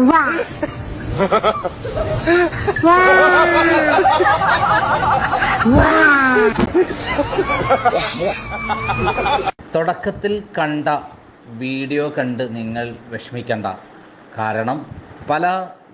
Wow. wow. തുടക്കത്തിൽ കണ്ട video കണ്ട് നിങ്ങൾ വിഷമിക്കണ്ട കാരണം പല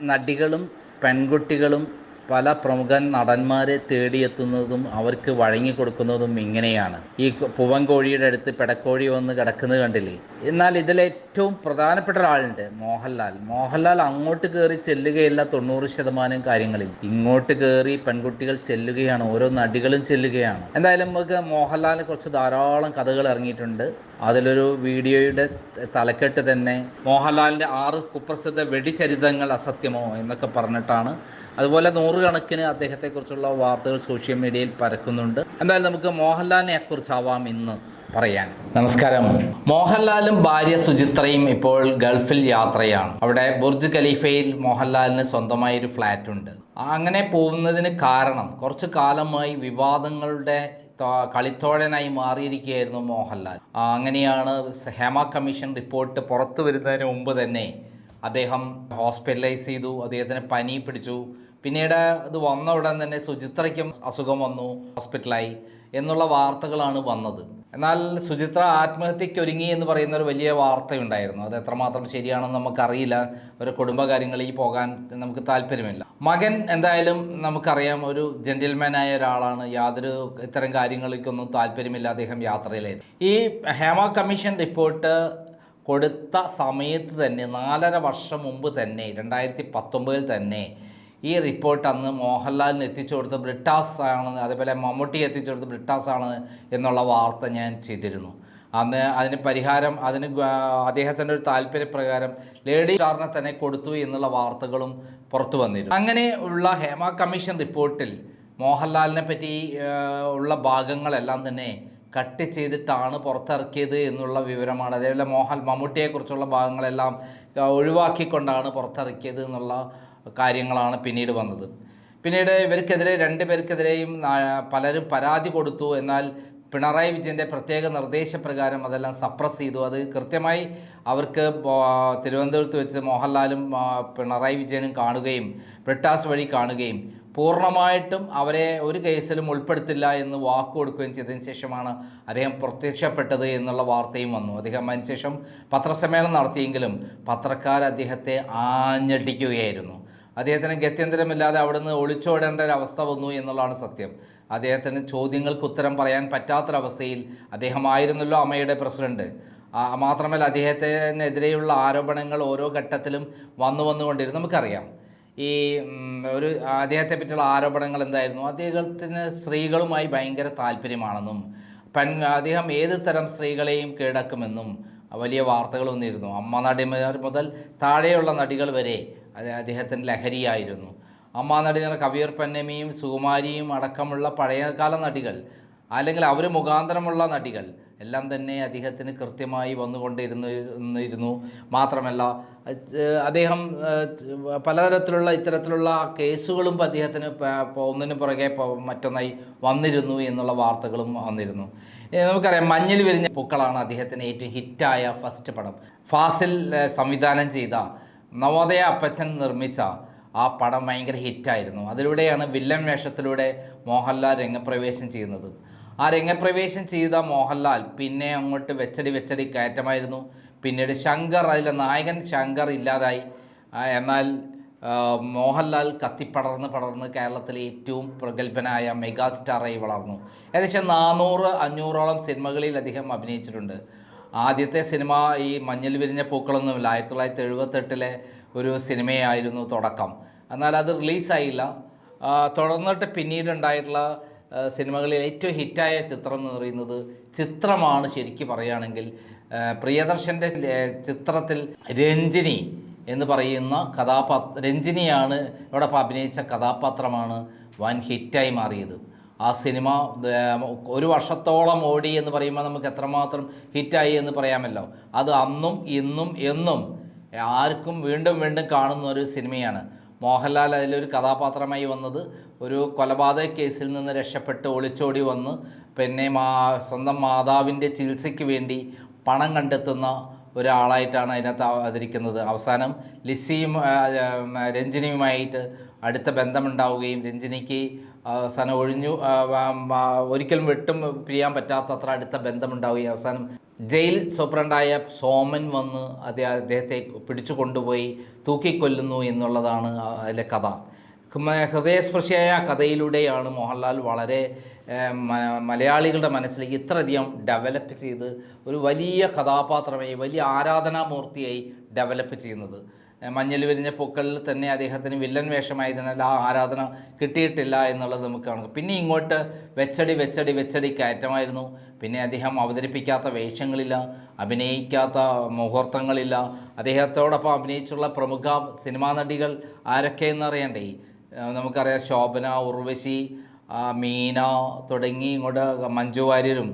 നടികളും പെൺകുട്ടികളും പല പ്രമുഖൻ നടന്മാരെ തേടിയെത്തുന്നതും അവർക്ക് വഴങ്ങിക്കൊടുക്കുന്നതും ഇങ്ങനെയാണ്. ഈ പൂവൻകോഴിയുടെ അടുത്ത് പെടക്കോഴി വന്ന് കിടക്കുന്നത് കണ്ടില്ലേ? എന്നാൽ ഇതിലേറ്റവും പ്രധാനപ്പെട്ട ഒരാളുണ്ട് മോഹൻലാൽ. മോഹൻലാൽ അങ്ങോട്ട് കയറി ചെല്ലുകയില്ല തൊണ്ണൂറ് ശതമാനം കാര്യങ്ങളിൽ. ഇങ്ങോട്ട് കയറി പെൺകുട്ടികൾ ചെല്ലുകയാണ് ഓരോ നടികളും ചെല്ലുകയാണ്. എന്തായാലും നമുക്ക് മോഹൻലാലിനെ കുറിച്ച് ധാരാളം കഥകൾ ഇറങ്ങിയിട്ടുണ്ട്. അതിലൊരു വീഡിയോയുടെ തലക്കെട്ട് തന്നെ മോഹൻലാലിന്റെ ആറ് കുപ്രസിദ്ധ വെടിചരിതങ്ങൾ അസത്യമോ എന്നൊക്കെ പറഞ്ഞിട്ടാണ് അതുപോലെ നൂറുകണക്കിന് അദ്ദേഹത്തെക്കുറിച്ചുള്ള വാർത്തകൾ സോഷ്യൽ മീഡിയയിൽ പരക്കുന്നുണ്ട്. എന്തായാലും നമുക്ക് മോഹൻലാലിനെ കുറിച്ചാവാം ഇന്ന് പറയാൻ. നമസ്കാരം. മോഹൻലാലും ഭാര്യ സുചിത്രയും ഇപ്പോൾ ഗൾഫിൽ യാത്രയാണ്. അവിടെ ബുർജ് ഖലീഫയിൽ മോഹൻലാലിന് സ്വന്തമായി ഒരു ഫ്ലാറ്റ് ഉണ്ട് അങ്ങനെ പോകുന്നതിന് കാരണം കുറച്ചു കാലമായി വിവാദങ്ങളുടെ കളിത്തോഴനായി മാറിയിരിക്കുകയായിരുന്നു മോഹൻലാൽ. അങ്ങനെയാണ് ഹേമ കമ്മീഷൻ റിപ്പോർട്ട് പുറത്തു വരുന്നതിന് മുമ്പ് തന്നെ അദ്ദേഹം ഹോസ്പിറ്റലൈസ് ചെയ്തു അദ്ദേഹത്തിന് പനി പിടിച്ചു. പിന്നീട് ഇത് വന്ന ഉടൻ തന്നെ സുചിത്രയ്ക്കും അസുഖം വന്നു ഹോസ്പിറ്റലായി എന്നുള്ള വാർത്തകളാണ് വന്നത്. എന്നാൽ സുചിത്ര ആത്മഹത്യയ്ക്ക് ഒരുങ്ങി എന്ന് പറയുന്ന ഒരു വലിയ വാർത്തയുണ്ടായിരുന്നു. അത് എത്രമാത്രം ശരിയാണെന്ന് നമുക്കറിയില്ല. ഒരു കുടുംബകാര്യങ്ങളിൽ പോകാൻ നമുക്ക് താല്പര്യമില്ല. മകൻ എന്തായാലും നമുക്കറിയാം ഒരു ജെന്റിൽമാനായ ഒരാളാണ്. യാതൊരു ഇത്തരം കാര്യങ്ങളിലേക്കൊന്നും താല്പര്യമില്ല. അദ്ദേഹം യാത്രയിലായിരുന്നു. ഈ ഹേമ കമ്മീഷൻ റിപ്പോർട്ട് കൊടുത്ത സമയത്ത് തന്നെ നാലര വർഷം മുമ്പ് തന്നെ രണ്ടായിരത്തി പത്തൊമ്പതിൽ തന്നെ ഈ റിപ്പോർട്ട് അന്ന് മോഹൻലാലിന് എത്തിച്ചു കൊടുത്ത ബ്രിട്ടാസ് ആണ് അതേപോലെ മമ്മൂട്ടി എത്തിച്ചു കൊടുത്ത ബ്രിട്ടാസ് ആണ് എന്നുള്ള വാർത്ത ഞാൻ ചെയ്തിരുന്നു. അന്ന് അതിന് പരിഹാരം അതിന് അദ്ദേഹത്തിന്റെ ഒരു താല്പര്യപ്രകാരം ലേഡി സ്റ്റാറിനെ തന്നെ കൊടുത്തു എന്നുള്ള വാർത്തകളും പുറത്തു വന്നിരുന്നു. അങ്ങനെ ഉള്ള ഹേമ കമ്മീഷൻ റിപ്പോർട്ടിൽ മോഹൻലാലിനെ പറ്റി ഉള്ള ഭാഗങ്ങളെല്ലാം തന്നെ കട്ട് ചെയ്തിട്ടാണ് പുറത്തിറക്കിയത് എന്നുള്ള വിവരമാണ്. അതേപോലെ മോഹൻ മമ്മൂട്ടിയെക്കുറിച്ചുള്ള ഭാഗങ്ങളെല്ലാം ഒഴിവാക്കിക്കൊണ്ടാണ് പുറത്തിറക്കിയത് എന്നുള്ള കാര്യങ്ങളാണ് പിന്നീട് വന്നത്. പിന്നീട് ഇവർക്കെതിരെ രണ്ട് പേർക്കെതിരെയും പലരും പരാതി കൊടുത്തു. എന്നാൽ പിണറായി വിജയന്റെ പ്രത്യേക നിർദ്ദേശപ്രകാരം അതെല്ലാം സപ്രസ് ചെയ്തു. അത് കൃത്യമായി അവർക്ക് തിരുവനന്തപുരത്ത് വെച്ച് മോഹൻലാലും പിണറായി വിജയനും കാണുകയും ബ്രിട്ടാസ് വഴി കാണുകയും പൂർണമായിട്ടും അവരെ ഒരു കേസിലും ഉൾപ്പെടുത്തില്ല എന്ന് വാക്ക് കൊടുക്കുകയും ചെയ്തതിന് ശേഷമാണ് അദ്ദേഹം പ്രത്യക്ഷപ്പെട്ടത് എന്നുള്ള വാർത്തയും വന്നു. അദ്ദേഹം അതിനുശേഷം പത്രസമ്മേളനം നടത്തിയെങ്കിലും പത്രക്കാർ അദ്ദേഹത്തെ ആഞ്ഞടിക്കുകയായിരുന്നു. അദ്ദേഹത്തിന് ഗത്യന്തരമില്ലാതെ അവിടുന്ന് ഒളിച്ചോടേണ്ട ഒരു അവസ്ഥ വന്നു എന്നുള്ളതാണ് സത്യം. അദ്ദേഹത്തിന് ചോദ്യങ്ങൾക്ക് ഉത്തരം പറയാൻ പറ്റാത്തൊരവസ്ഥയിൽ അദ്ദേഹമായിരുന്നല്ലോ അമ്മയുടെ പ്രസിഡന്റ്. മാത്രമല്ല അദ്ദേഹത്തിനെതിരെയുള്ള ആരോപണങ്ങൾ ഓരോ ഘട്ടത്തിലും വന്നു വന്നുകൊണ്ടിരുന്നു നമുക്കറിയാം. ഈ ഒരു അദ്ദേഹത്തെ പറ്റിയുള്ള ആരോപണങ്ങൾ എന്തായിരുന്നു? അദ്ദേഹത്തിന് സ്ത്രീകളുമായി ഭയങ്കര താല്പര്യമാണെന്നും പെൺ അദ്ദേഹം ഏത് തരം സ്ത്രീകളെയും കീഴടക്കുമെന്നും വലിയ വാർത്തകൾ വന്നിരുന്നു. അമ്മ നടിമാർ മുതൽ താഴെയുള്ള നടികൾ വരെ അത് അദ്ദേഹത്തിന് ലഹരിയായിരുന്നു. അമ്മ നടിമാർ കവിയർ പന്നമിയും സുകുമാരിയും അടക്കമുള്ള പഴയകാല നടികൾ അല്ലെങ്കിൽ അവർ മുഖാന്തരമുള്ള നടികൾ എല്ലാം തന്നെ അദ്ദേഹത്തിന് കൃത്യമായി വന്നുകൊണ്ടിരുന്നു ഇരുന്നു മാത്രമല്ല അദ്ദേഹം പലതരത്തിലുള്ള ഇത്തരത്തിലുള്ള കേസുകളും അദ്ദേഹത്തിന് ഒന്നിനു പുറകെ മറ്റൊന്നായി വന്നിരുന്നു എന്നുള്ള വാർത്തകളും വന്നിരുന്നു. നമുക്കറിയാം മഞ്ഞിൽ വിരിഞ്ഞ പൂക്കളാണ് അദ്ദേഹത്തിന് ഏറ്റവും ഹിറ്റായ ഫസ്റ്റ് പടം. ഫാസിൽ സംവിധാനം ചെയ്ത നവോദയ അപ്പച്ചൻ നിർമ്മിച്ച ആ പടം ഭയങ്കര ഹിറ്റായിരുന്നു. അതിലൂടെയാണ് വില്ലൻ വേഷത്തിലൂടെ മോഹൻലാൽ രംഗപ്രവേശം ചെയ്യുന്നത്. ആ രംഗപ്രവേശം ചെയ്ത മോഹൻലാൽ? പിന്നെ അങ്ങോട്ട് വെച്ചടി വെച്ചടി കയറ്റമായിരുന്നു. പിന്നീട് ശങ്കർ അതിലെ നായകൻ ശങ്കർ ഇല്ലാതായി. എന്നാൽ മോഹൻലാൽ കത്തിപ്പടർന്ന് പടർന്ന് കേരളത്തിലെ ഏറ്റവും പ്രഗത്ഭനായ മെഗാ സ്റ്റാറായി വളർന്നു. ഏകദേശം നാനൂറ് അഞ്ഞൂറോളം സിനിമകളിൽ അദ്ദേഹം അഭിനയിച്ചിട്ടുണ്ട്. ആദ്യത്തെ സിനിമ ഈ മഞ്ഞിൽ വിരിഞ്ഞ പൂക്കളൊന്നുമില്ല. ആയിരത്തി തൊള്ളായിരത്തി എഴുപത്തെട്ടിലെ ഒരു സിനിമയായിരുന്നു തുടക്കം. എന്നാൽ അത് റിലീസായില്ല. തുടർന്നിട്ട് പിന്നീട് ഉണ്ടായിട്ടുള്ള ആ, സിനിമകളിൽ ഏറ്റവും ഹിറ്റായ ചിത്രം എന്ന് പറയുന്നത് ചിത്രമാണ് ശരിക്കും പറയുകയാണെങ്കിൽ പ്രിയദർശന്റെ ചിത്രത്തിൽ രഞ്ജിനി എന്ന് പറയുന്ന കഥാപാത്ര രഞ്ജിനിയാണ് ഇവിടെ അഭിനയിച്ച കഥാപാത്രമാണ് വൻ ഹിറ്റായി മാറിയത്. ആ സിനിമ ഒരു വർഷത്തോളം ഓടി എന്ന് പറയുമ്പോൾ നമുക്ക് എത്രമാത്രം ഹിറ്റായി എന്ന് പറയാമല്ലോ. അത് അന്നും ഇന്നും എന്നും ആർക്കും വീണ്ടും വീണ്ടും കാണുന്ന ഒരു സിനിമയാണ്. മോഹൻലാൽ അതിലൊരു കഥാപാത്രമായി വന്നത് ഒരു കൊലപാതക കേസിൽ നിന്ന് രക്ഷപ്പെട്ട് ഒളിച്ചോടി വന്ന് പിന്നെ മാ സ്വന്തം മാതാവിന്റെ ചികിത്സയ്ക്ക് വേണ്ടി പണം കണ്ടെത്തുന്ന ഒരാളായിട്ടാണ് അതിനകത്ത് അവതരിക്കുന്നത്. അവസാനം ലിസിയും രഞ്ജിനിയുമായിട്ട് അടുത്ത ബന്ധമുണ്ടാവുകയും രഞ്ജിനിക്ക് അവസാനം ഒഴിഞ്ഞു ഒരിക്കലും വിട്ടും പിരിയാൻ പറ്റാത്തത്ര അടുത്ത ബന്ധമുണ്ടാവുകയും അവസാനം ജയിൽ സൂപ്രണ്ടായ സോമൻ വന്ന് അദ്ദേഹ അദ്ദേഹത്തെ പിടിച്ചു കൊണ്ടുപോയി തൂക്കിക്കൊല്ലുന്നു എന്നുള്ളതാണ് അതിലെ കഥ. ഹൃദയസ്പർശിയായ കഥയിലൂടെയാണ് മോഹൻലാൽ വളരെ മലയാളികളുടെ മനസ്സിലേക്ക് ഇത്രയധികം ഡെവലപ്പ് ചെയ്ത് ഒരു വലിയ കഥാപാത്രമായി വലിയ ആരാധനാമൂർത്തിയായി ഡെവലപ്പ് ചെയ്യുന്നത്. ഏഹ്, മഞ്ഞൾ വിരിഞ്ഞ പൂക്കളിൽ തന്നെ അദ്ദേഹത്തിന് വില്ലൻ വേഷമായതിനാൽ ആ ആരാധന കിട്ടിയിട്ടില്ല എന്നുള്ളത് നമുക്ക് കാണുക പിന്നെ ഇങ്ങോട്ട് വെച്ചടി വെച്ചടി വെച്ചടി കയറ്റമായിരുന്നു. പിന്നെ അദ്ദേഹം അവതരിപ്പിക്കാത്ത വേഷങ്ങളില്ല അഭിനയിക്കാത്ത മുഹൂർത്തങ്ങളില്ല. അദ്ദേഹത്തോടൊപ്പം അഭിനയിച്ചുള്ള പ്രമുഖ സിനിമാ നടികൾ ആരൊക്കെയെന്ന് അറിയണ്ടേ? നമുക്കറിയാം ശോഭന ഉർവശി മീന തുടങ്ങി ഇങ്ങോട്ട് മഞ്ജു വാര്യരും.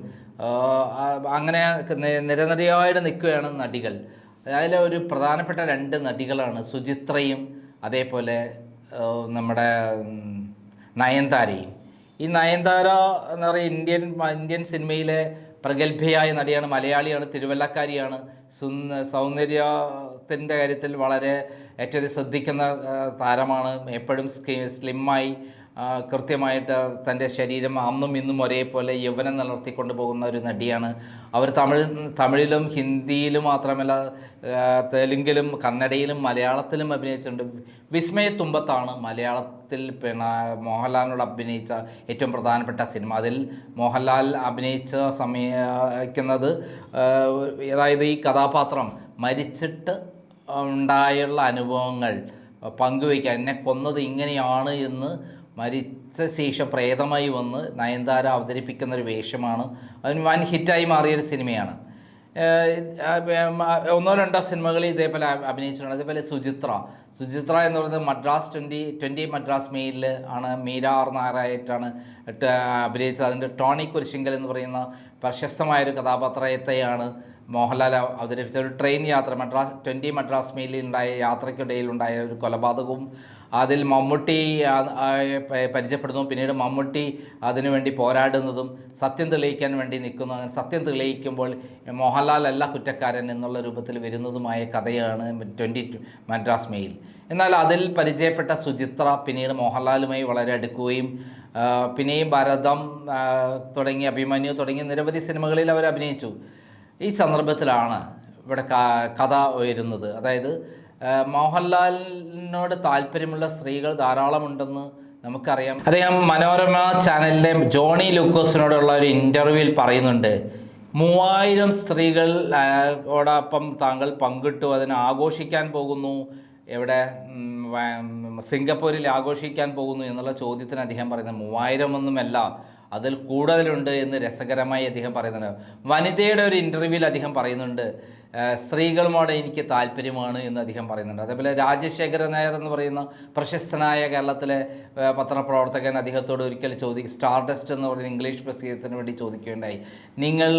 അങ്ങനെ നിരനിരയായിട്ട് നിൽക്കുകയാണ് നടികൾ. അതിൽ ഒരു പ്രധാനപ്പെട്ട രണ്ട് നടികളാണ് സുചിത്രയും അതേപോലെ നമ്മുടെ നയൻതാരയും. ഈ നയൻതാര എന്ന് പറയുക ഇന്ത്യൻ ഇന്ത്യൻ സിനിമയിലെ പ്രഗത്ഭയായ നടിയാണ് മലയാളിയാണ് തിരുവല്ലക്കാരിയാണ്. സുന്ദ സൗന്ദര്യത്തിന്റെ കാര്യത്തിൽ വളരെ ഏറ്റവും ശ്രദ്ധിക്കുന്ന താരമാണ്. എപ്പോഴും സ്കി സ്ലിമ്മായി കൃത്യമായിട്ട് തന്റെ ശരീരം അന്നും ഇന്നും ഒരേപോലെ യൗവനം നിലനിർത്തിക്കൊണ്ട് പോകുന്ന ഒരു നടിയാണ്. അവർ തമിഴ് തമിഴിലും ഹിന്ദിയിലും മാത്രമല്ല തെലുങ്കിലും കന്നഡയിലും മലയാളത്തിലും അഭിനയിച്ചിട്ടുണ്ട്. വിസ്മയത്തുമ്പത്താണ് മലയാളത്തിൽ പിന്നെ മോഹൻലാലിനോട് അഭിനയിച്ച ഏറ്റവും പ്രധാനപ്പെട്ട സിനിമ. അതിൽ മോഹൻലാൽ അഭിനയിച്ച സമയിക്കുന്നത് അതായത് ഈ കഥാപാത്രം മരിച്ചിട്ട് ഉണ്ടായുള്ള അനുഭവങ്ങൾ പങ്കുവയ്ക്കാൻ എന്നെ കൊന്നത് ഇങ്ങനെയാണ് എന്ന് മരിച്ച ശേഷം പ്രേതമായി വന്ന് നയൻതാര അവതരിപ്പിക്കുന്ന ഒരു വേഷമാണ്. അതിന് വൻ ഹിറ്റായി മാറിയൊരു സിനിമയാണ്. ഒന്നോ രണ്ടോ സിനിമകളിൽ ഇതേപോലെ അഭിനയിച്ചിട്ടുണ്ട്. അതേപോലെ സുചിത്ര. സുചിത്ര എന്ന് പറയുന്നത് മദ്രാസ് ട്വന്റി ട്വന്റി മദ്രാസ് മെയിലിൽ ആണ് മീര ആർ നായരായിട്ടാണ് ട്ട് അഭിനയിച്ചത്. അതിന്റെ ടോണി കുരിശിങ്കൽ എന്ന് പറയുന്ന പ്രശസ്തമായൊരു കഥാപാത്രത്തെയാണ് മോഹൻലാൽ അവ- അവതരിപ്പിച്ച ഒരു ട്രെയിൻ യാത്ര മദ്രാസ് ട്വന്റി മദ്രാസ് മെയിലിൽ ഉണ്ടായ യാത്രയ്ക്കിടയിൽ ഉണ്ടായ ഒരു കൊലപാതകവും അതിൽ മമ്മൂട്ടി പരിചയപ്പെടുന്നു. പിന്നീട് മമ്മൂട്ടി അതിനുവേണ്ടി പോരാടുന്നതും സത്യം തെളിയിക്കാൻ വേണ്ടി നിൽക്കുന്നു. സത്യം തെളിയിക്കുമ്പോൾ മോഹൻലാൽ അല്ല കുറ്റക്കാരൻ എന്നുള്ള രൂപത്തിൽ വരുന്നതുമായ കഥയാണ് ട്വന്റി മദ്രാസ് മെയിൽ എന്നാൽ അതിൽ പരിചയപ്പെട്ട സുചിത്ര പിന്നീട് മോഹൻലാലുമായി വളരെ അടുക്കുകയും പിന്നെയും ഭരതം തുടങ്ങി അഭിമന്യു തുടങ്ങിയ നിരവധി സിനിമകളിൽ അവർ അഭിനയിച്ചു. ഈ സന്ദർഭത്തിലാണ് ഇവിടെ കഥ ഉയരുന്നത്. അതായത് മോഹൻലാലിനോട് താല്പര്യമുള്ള സ്ത്രീകൾ ധാരാളമുണ്ടെന്ന് നമുക്കറിയാം. അദ്ദേഹം മനോരമ ചാനലിലെ ജോണി ലൂക്കോസിനോടുള്ള ഒരു ഇന്റർവ്യൂവിൽ പറയുന്നുണ്ട് മൂവായിരം സ്ത്രീകൾ ഓടൊപ്പം താങ്കൾ പങ്കിട്ടു. അതിനെ ആഘോഷിക്കാൻ പോകുന്നു. എവിടെ സിംഗപ്പൂരിൽ ആഘോഷിക്കാൻ പോകുന്നു എന്നുള്ള ചോദ്യത്തിന് അദ്ദേഹം പറയുന്നത് മൂവായിരം ഒന്നുമല്ല അതിൽ കൂടുതലുണ്ട് എന്ന് രസകരമായി അദ്ദേഹം പറയുന്നുണ്ട്. വനിതയുടെ ഒരു ഇന്റർവ്യൂവിൽ അദ്ദേഹം പറയുന്നുണ്ട് സ്ത്രീകളുമോടെ എനിക്ക് താല്പര്യമാണ് എന്ന് അദ്ദേഹം പറയുന്നുണ്ട്. അതേപോലെ രാജശേഖര നായർ എന്ന് പറയുന്ന പ്രശസ്തനായ കേരളത്തിലെ പത്രപ്രവർത്തകൻ അദ്ദേഹത്തോട് ഒരിക്കൽ ചോദി സ്റ്റാർഡസ്റ്റ് എന്ന് പറയുന്ന ഇംഗ്ലീഷ് പ്രസിദ്ധത്തിന് വേണ്ടി ചോദിക്കുകയുണ്ടായി. നിങ്ങൾ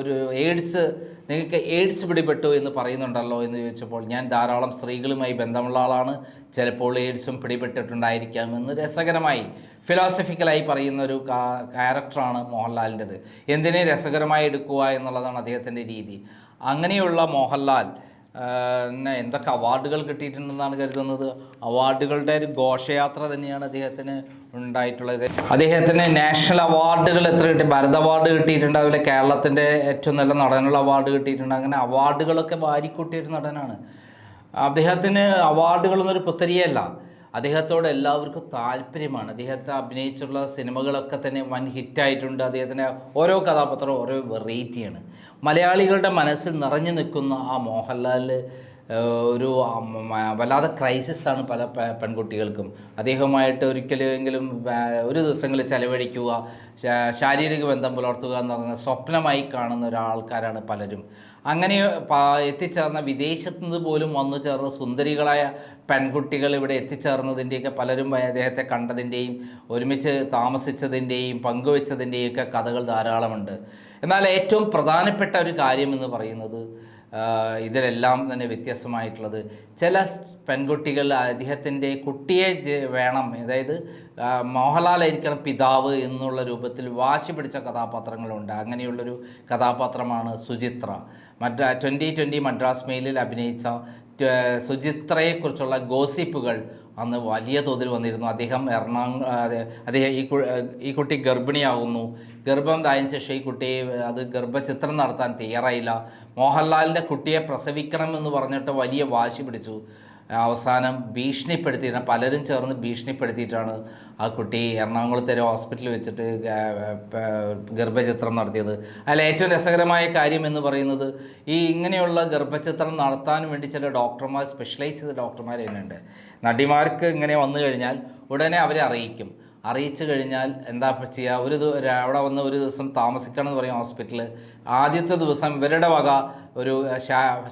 ഒരു എയ്ഡ്സ് നിങ്ങൾക്ക് എയ്ഡ്സ് പിടിപെട്ടു എന്ന് പറയുന്നുണ്ടല്ലോ എന്ന് ചോദിച്ചപ്പോൾ ഞാൻ ധാരാളം സ്ത്രീകളുമായി ബന്ധമുള്ള ആളാണ്. ചിലപ്പോൾ എയ്ഡ്സും പിടിപെട്ടിട്ടുണ്ടായിരിക്കാം എന്ന് രസകരമായി ഫിലോസഫിക്കലായി പറയുന്ന ഒരു ക്യാരക്ടറാണ് മോഹൻലാലിന്റെത്. എന്തിനെ രസകരമായി എടുക്കുക എന്നുള്ളതാണ് അദ്ദേഹത്തിന്റെ രീതി. അങ്ങനെയുള്ള മോഹൻലാൽ എന്തൊക്കെ അവാർഡുകൾ കിട്ടിയിട്ടുണ്ടെന്നാണ് കരുതുന്നത്? അവാർഡുകളുടെ ഒരു ഘോഷയാത്ര തന്നെയാണ് അദ്ദേഹത്തിന് ഉണ്ടായിട്ടുള്ളത്. അദ്ദേഹത്തിന് നാഷണൽ അവാർഡുകൾ എത്ര കിട്ടി? ഭാരത് അവാർഡ് കിട്ടിയിട്ടുണ്ട്. അതുപോലെ കേരളത്തിന്റെ ഏറ്റവും നല്ല നടനുള്ള അവാർഡ് കിട്ടിയിട്ടുണ്ട്. അങ്ങനെ അവാർഡുകളൊക്കെ വാരിക്കൂട്ടിയൊരു നടനാണ്. അദ്ദേഹത്തിന് അവാർഡുകളൊന്നൊരു പുത്തരിയല്ല. അദ്ദേഹത്തോട് എല്ലാവർക്കും താല്പര്യമാണ്. അദ്ദേഹത്തെ അഭിനയിച്ചുള്ള സിനിമകളൊക്കെ തന്നെ വൻ ഹിറ്റായിട്ടുണ്ട്. അദ്ദേഹത്തിന്റെ ഓരോ കഥാപാത്രവും ഓരോ വെറൈറ്റിയാണ് മലയാളികളുടെ മനസ്സിൽ നിറഞ്ഞു നിൽക്കുന്ന ആ മോഹൻലാൽ ഒരു വല്ലാതെ ക്രൈസിസാണ് പല പെൺകുട്ടികൾക്കും. അദ്ദേഹവുമായിട്ട് ഒരിക്കലെങ്കിലും ഒരു ദിവസങ്ങളിൽ ചെലവഴിക്കുക ശാരീരിക ബന്ധം പുലർത്തുക എന്ന് പറഞ്ഞ സ്വപ്നമായി കാണുന്ന ഒരാൾക്കാരാണ് പലരും. അങ്ങനെ എത്തിച്ചേർന്ന വിദേശത്തു നിന്ന് പോലും വന്നു ചേർന്ന സുന്ദരികളായ പെൺകുട്ടികൾ ഇവിടെ എത്തിച്ചേർന്നതിന്റെയൊക്കെ പലരും അദ്ദേഹത്തെ കണ്ടതിന്റെയും ഒരുമിച്ച് താമസിച്ചതിന്റെയും പങ്കുവെച്ചതിന്റെയും ഒക്കെ കഥകൾ ധാരാളമുണ്ട്. എന്നാൽ ഏറ്റവും പ്രധാനപ്പെട്ട ഒരു കാര്യം എന്ന് പറയുന്നത് ഇതിലെല്ലാം തന്നെ വ്യത്യസ്തമായിട്ടുള്ളത്. ചില പെൺകുട്ടികൾ അദ്ദേഹത്തിന്റെ കുട്ടിയെ വേണം അതായത് മോഹൻലാലായിരിക്കണം പിതാവ് എന്നുള്ള രൂപത്തിൽ വാശി പിടിച്ച കഥാപാത്രങ്ങളുണ്ട്. അങ്ങനെയുള്ളൊരു കഥാപാത്രമാണ് സുചിത്ര. മറ്റ ട്വന്റി ട്വന്റി മദ്രാസ് മെയിലിൽ അഭിനയിച്ച സുചിത്രയെക്കുറിച്ചുള്ള ഗോസിപ്പുകൾ അന്ന് വലിയ തോതിൽ വന്നിരുന്നു. അദ്ദേഹം എറണാകുളം അദ്ദേഹം ഈ ഈ കുട്ടി ഗർഭിണിയാകുന്നു ഗർഭം ദായ ശേഷം ഈ കുട്ടിയെ അത് ഗർഭചിത്രം നടത്താൻ തയ്യാറായില്ല. മോഹൻലാലിന്റെ കുട്ടിയെ പ്രസവിക്കണമെന്ന് പറഞ്ഞിട്ട് വലിയ വാശി പിടിച്ചു. അവസാനം ഭീഷണിപ്പെടുത്തിയിട്ട് പലരും ചേർന്ന് ഭീഷണിപ്പെടുത്തിയിട്ടാണ് ആ കുട്ടി എറണാകുളത്തെ ഒരു ഹോസ്പിറ്റലിൽ വെച്ചിട്ട് ഗർഭചിത്രം നടത്തിയത്. അതിൽ ഏറ്റവും രസകരമായ കാര്യം എന്ന് പറയുന്നത് ഈ ഇങ്ങനെയുള്ള ഗർഭചിത്രം നടത്താൻ വേണ്ടി ചില ഡോക്ടർമാർ സ്പെഷ്യലൈസ് ചെയ്ത ഡോക്ടർമാർ തന്നെയുണ്ട് നടിമാർക്ക് ഇങ്ങനെ വന്നു കഴിഞ്ഞാൽ ഉടനെ അവരെ അറിയിക്കും. അറിയിച്ചു കഴിഞ്ഞാൽ എന്താ ചെയ്യുക ഒരു അവിടെ വന്ന് ഒരു ദിവസം താമസിക്കണം എന്ന് പറയും ഹോസ്പിറ്റലിൽ ആദ്യത്തെ ദിവസം ഇവരുടെ വക ഒരു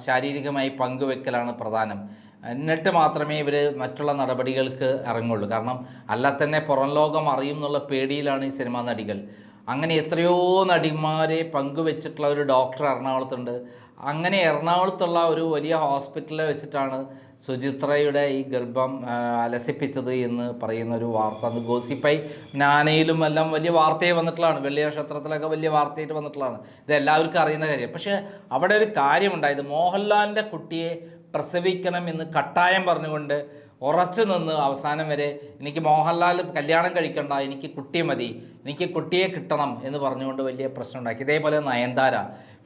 ശാരീരികമായി പങ്കുവെക്കലാണ് പ്രധാനം. എന്നിട്ട് മാത്രമേ ഇവർ മറ്റുള്ള നടപടികൾക്ക് ഇറങ്ങുള്ളൂ. കാരണം അല്ല തന്നെ പുറം ലോകം അറിയും എന്നുള്ള പേടിയിലാണ് ഈ സിനിമാ നടികൾ. അങ്ങനെ എത്രയോ നടിമാരെ പങ്കുവെച്ചിട്ടുള്ള ഒരു ഡോക്ടർ എറണാകുളത്തുണ്ട്. അങ്ങനെ എറണാകുളത്തുള്ള ഒരു വലിയ ഹോസ്പിറ്റലിൽ വെച്ചിട്ടാണ് സുചിത്രയുടെ ഈ ഗർഭം അലസിപ്പിച്ചത് എന്ന് പറയുന്ന ഒരു വാർത്ത അത് ഗോസിപ്പായി നാനയിലും എല്ലാം വലിയ വാർത്തയായി വന്നിട്ടുള്ളതാണ്. വെള്ളിയ നക്ഷത്രത്തിലൊക്കെ വലിയ വാർത്തയായിട്ട് വന്നിട്ടുള്ളതാണ്. ഇത് എല്ലാവർക്കും അറിയുന്ന കാര്യം. പക്ഷേ അവിടെ ഒരു കാര്യമുണ്ടായത് മോഹൻലാലിന്റെ കുട്ടിയെ പ്രസവിക്കണം എന്ന് കട്ടായം പറഞ്ഞുകൊണ്ട് ഉറച്ചു നിന്ന് അവസാനം വരെ എനിക്ക് മോഹൻലാൽ കല്യാണം കഴിക്കണ്ട എനിക്ക് കുട്ടി മതി എനിക്ക് കുട്ടിയെ കിട്ടണം എന്ന് പറഞ്ഞുകൊണ്ട് വലിയ പ്രശ്നം ഉണ്ടാക്കി ഇതേപോലെ നയൻതാര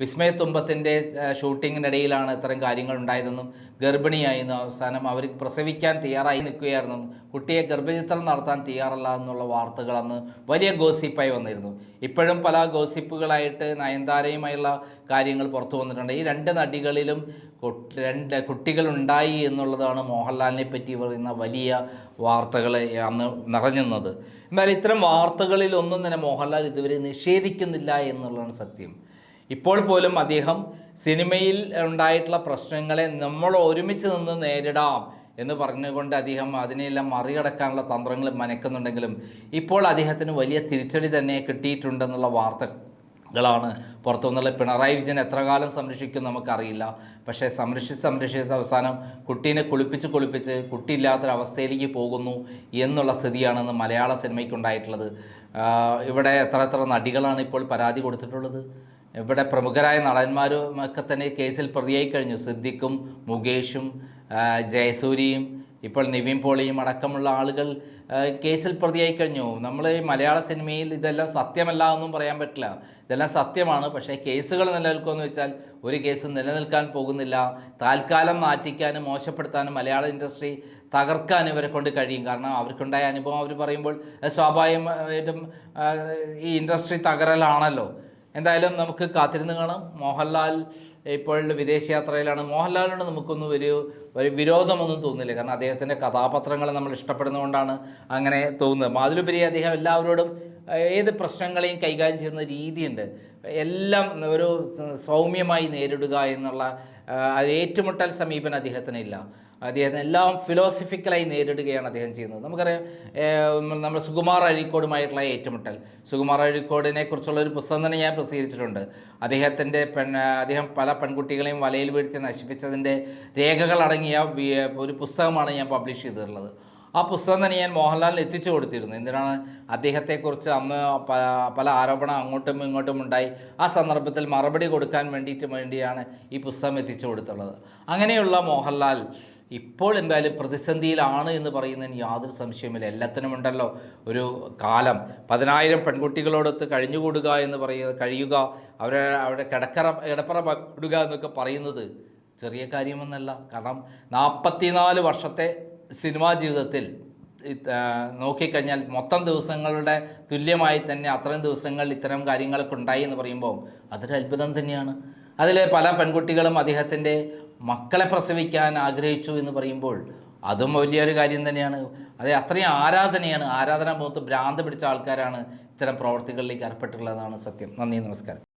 വിസ്മയത്തുമ്പത്തിന്റെ ഷൂട്ടിങ്ങിനിടയിലാണ് ഇത്തരം കാര്യങ്ങൾ ഉണ്ടായതെന്നും ഗർഭിണിയായിരുന്നു അവസാനം അവർ പ്രസവിക്കാൻ തയ്യാറായി നിൽക്കുകയായിരുന്നു. കുട്ടിയെ ഗർഭചിത്രം നടത്താൻ തയ്യാറല്ല എന്നുള്ള വാർത്തകൾ അന്ന് വലിയ ഗോസിപ്പായി വന്നിരുന്നു. ഇപ്പോഴും പല ഗോസിപ്പുകളായിട്ട് നയൻതാരയുമായുള്ള കാര്യങ്ങൾ പുറത്തു വന്നിട്ടുണ്ട്. ഈ രണ്ട് നടികളിലും രണ്ട് രണ്ട് കുട്ടികളുണ്ടായി എന്നുള്ളതാണ് മോഹൻലാലിനെ പറ്റി പറയുന്ന വലിയ വാർത്തകൾ അന്ന് നിറഞ്ഞുന്നത്. എന്നാൽ ഇത്തരം വാർത്തകളിൽ ഒന്നും തന്നെ മോഹൻലാൽ ഇതുവരെ നിഷേധിക്കുന്നില്ല എന്നുള്ളതാണ് സത്യം. ഇപ്പോൾ പോലും അദ്ദേഹം സിനിമയിൽ ഉണ്ടായിട്ടുള്ള പ്രശ്നങ്ങളെ നമ്മൾ ഒരുമിച്ച് നിന്ന് നേരിടാം എന്ന് പറഞ്ഞുകൊണ്ട് അദ്ദേഹം അതിനെയെല്ലാം മറികടക്കാനുള്ള തന്ത്രങ്ങൾ മനക്കുന്നുണ്ടെങ്കിലും ഇപ്പോൾ അദ്ദേഹത്തിന് വലിയ തിരിച്ചടി തന്നെ കിട്ടിയിട്ടുണ്ടെന്നുള്ള വാർത്തകളാണ് പുറത്തു വന്നുള്ള പിണറായി വിജയൻ എത്ര കാലം സംരക്ഷിക്കും നമുക്കറിയില്ല. പക്ഷേ സംരക്ഷിച്ച് സംരക്ഷിച്ച് അവസാനം കുട്ടീനെ കുളിപ്പിച്ച് കുളിപ്പിച്ച് കുട്ടിയില്ലാത്തൊരവസ്ഥയിലേക്ക് പോകുന്നു എന്നുള്ള സ്ഥിതിയാണെന്ന് മലയാള സിനിമയ്ക്കുണ്ടായിട്ടുള്ളത് ഇവിടെ എത്ര എത്ര നടികളാണ് ഇപ്പോൾ പരാതി കൊടുത്തിട്ടുള്ളത്? ഇവിടെ പ്രമുഖരായ നടന്മാരും ഒക്കെ തന്നെ കേസിൽ പ്രതിയായി കഴിഞ്ഞു. സിദ്ദിഖും മുകേഷും ജയസൂരിയും ഇപ്പോൾ നിവിൻ പോളിയും അടക്കമുള്ള ആളുകൾ കേസിൽ പ്രതിയായി കഴിഞ്ഞു നമ്മൾ ഈ മലയാള സിനിമയിൽ ഇതെല്ലാം സത്യമല്ല എന്നും പറയാൻ പറ്റില്ല. ഇതെല്ലാം സത്യമാണ്. പക്ഷേ കേസുകൾ നിലനിൽക്കുമെന്ന് വെച്ചാൽ ഒരു കേസും നിലനിൽക്കാൻ പോകുന്നില്ല. താൽക്കാലം മാറ്റിക്കാനും മോശപ്പെടുത്താനും മലയാള ഇൻഡസ്ട്രി തകർക്കാൻ ഇവരെ കൊണ്ട് കഴിയും. കാരണം അവർക്കുണ്ടായ അനുഭവം അവർ പറയുമ്പോൾ സ്വാഭാവികമായിട്ടും ഈ ഇൻഡസ്ട്രി തകരലാണല്ലോ. എന്തായാലും നമുക്ക് കാത്തിരുന്ന് കാണാം. മോഹൻലാൽ ഇപ്പോൾ വിദേശയാത്രയിലാണ്. മോഹൻലാലിനോട് നമുക്കൊന്നും ഒരു ഒരു വിരോധമൊന്നും തോന്നില്ല കാരണം അദ്ദേഹത്തിന്റെ കഥാപാത്രങ്ങളെ നമ്മൾ ഇഷ്ടപ്പെടുന്നതുകൊണ്ടാണ് അങ്ങനെ തോന്നുന്നത്. അതിലുപരി അദ്ദേഹം എല്ലാവരോടും ഏത് പ്രശ്നങ്ങളെയും കൈകാര്യം ചെയ്യുന്ന രീതിയുണ്ട്. എല്ലാം ഒരു സൗമ്യമായി നേരിടുക എന്നുള്ള ഏറ്റുമുട്ടൽ സമീപനം അദ്ദേഹത്തിന് ഇല്ല. അദ്ദേഹത്തിന് എല്ലാം ഫിലോസഫിക്കലായി നേരിടുകയാണ് അദ്ദേഹം ചെയ്യുന്നത്. നമുക്കറിയാം നമ്മൾ സുകുമാർ അഴീക്കോടുമായിട്ടുള്ള ഏറ്റുമുട്ടൽ. സുകുമാർ അഴീക്കോടിനെ കുറിച്ചുള്ള ഒരു പുസ്തകം തന്നെ ഞാൻ പ്രസിദ്ധീകരിച്ചിട്ടുണ്ട്. അദ്ദേഹത്തിന്റെ പെൺ അദ്ദേഹം പല പെൺകുട്ടികളെയും വലയിൽ വീഴ്ത്തി നശിപ്പിച്ചതിന്റെ രേഖകളടങ്ങിയ ഒരു പുസ്തകമാണ് ഞാൻ പബ്ലിഷ് ചെയ്തിട്ടുള്ളത്. ആ പുസ്തകം തന്നെ ഞാൻ മോഹൻലാലിന് എത്തിച്ചു കൊടുത്തിരുന്നു. എന്തിനാണ്? അദ്ദേഹത്തെക്കുറിച്ച് അന്ന് പല ആരോപണം അങ്ങോട്ടും ഇങ്ങോട്ടും ഉണ്ടായി. ആ സന്ദർഭത്തിൽ മറുപടി കൊടുക്കാൻ വേണ്ടിയിട്ട് വേണ്ടിയാണ് ഈ പുസ്തകം എത്തിച്ചു കൊടുത്തുള്ളത്. അങ്ങനെയുള്ള മോഹൻലാൽ ഇപ്പോൾ എന്തായാലും പ്രതിസന്ധിയിലാണ് എന്ന് പറയുന്നതിന് യാതൊരു സംശയമില്ല എല്ലാത്തിനുമുണ്ടല്ലോ ഒരു കാലം. പതിനായിരം പെൺകുട്ടികളോടൊത്ത് കഴിഞ്ഞുകൂടുക എന്ന് പറയുന്നത് കഴിയുക അവരെ അവരുടെ കിടക്കറ കിടപ്പറ കൂടുക എന്നൊക്കെ പറയുന്നത് ചെറിയ കാര്യമൊന്നല്ല. കാരണം നാൽപ്പത്തിനാല് വർഷത്തെ സിനിമാ ജീവിതത്തിൽ നോക്കിക്കഴിഞ്ഞാൽ മൊത്തം ദിവസങ്ങളുടെ തുല്യമായി തന്നെ അത്രയും ദിവസങ്ങൾ ഇത്തരം കാര്യങ്ങളൊക്കെ ഉണ്ടായി എന്ന് പറയുമ്പോൾ അതൊരു അത്ഭുതം തന്നെയാണ്. അതിൽ പല പെൺകുട്ടികളും അദ്ദേഹത്തിന്റെ മക്കളെ പ്രസവിക്കാൻ ആഗ്രഹിച്ചു എന്ന് പറയുമ്പോൾ അതും വലിയൊരു കാര്യം തന്നെയാണ്. അത് അത്രയും ആരാധനയാണ് ആരാധന മുഖത്ത് ഭ്രാന്ത് പിടിച്ച ആൾക്കാരാണ് ഇത്തരം പ്രവർത്തികളിലേക്ക് ഏർപ്പെട്ടിട്ടുള്ളതാണ് സത്യം. നന്ദി നമസ്കാരം.